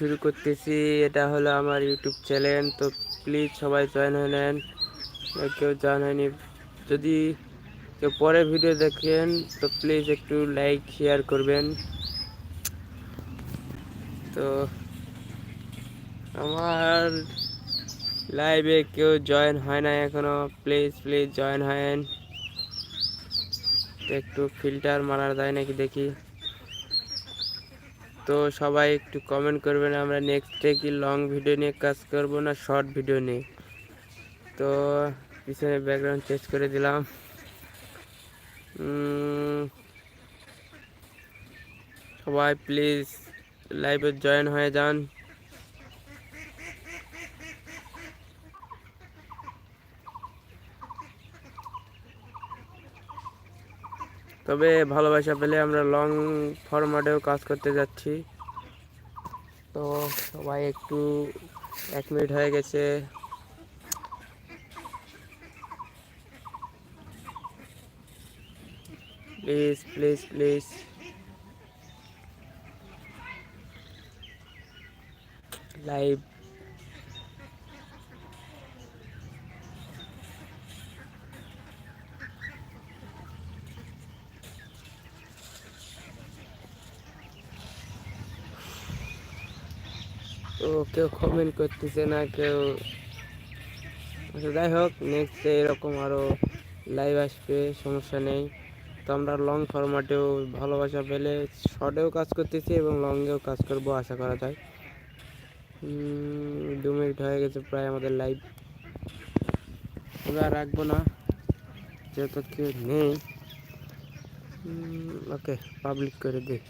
শুরু করতেছি। এটা হলো আমার ইউটিউব চ্যানেল। তো প্লিজ সবাই জয়েন হয়ে নেন। কেউ জয়েন হয়নি, যদি কেউ পরে ভিডিও দেখেন, তো প্লিজ একটু লাইক, শেয়ার করবেন। তো আমার লাইভে কেউ জয়েন হয় না এখনও। প্লিজ প্লিজ জয়েন হয়েন। তো একটু ফিল্টার মারা যায় নাকি দেখি। তো সবাই একটু কমেন্ট করবেন, আমরা নেক্সটে কি লং ভিডিও নিয়ে কাজ করব না শর্ট ভিডিও নিয়ে? তো পিছনে ব্যাকগ্রাউন্ড চেঞ্জ করে দিলাম। সবাই প্লিজ লাইভে জয়েন হয়ে যান। তবে ভালোবাসা পেলে আমরা লং ফরম্যাটেও কাজ করতে যাচ্ছি। তো সবাই একটু এক মিনিট হয়ে গেছে। প্লিজ প্লিজ প্লিজ লাইভ তো কেউ কমেন্ট করতেছে না, কেউ আচ্ছা যাই হোক নেক্সট এরকম আরও লাইভ আসবে, সমস্যা নেই। তো আমরা লং ফরম্যাটেও ভালোবাসা পেলে শর্টেও কাজ করতেছি এবং লংয়েও কাজ করব, আশা করা যায়। দু মিনিট হয়ে গেছে প্রায় আমাদের লাইভ আমরা রাখব না, যেহেতু কেউ নেই। ওকে পাবলিক করে দিই।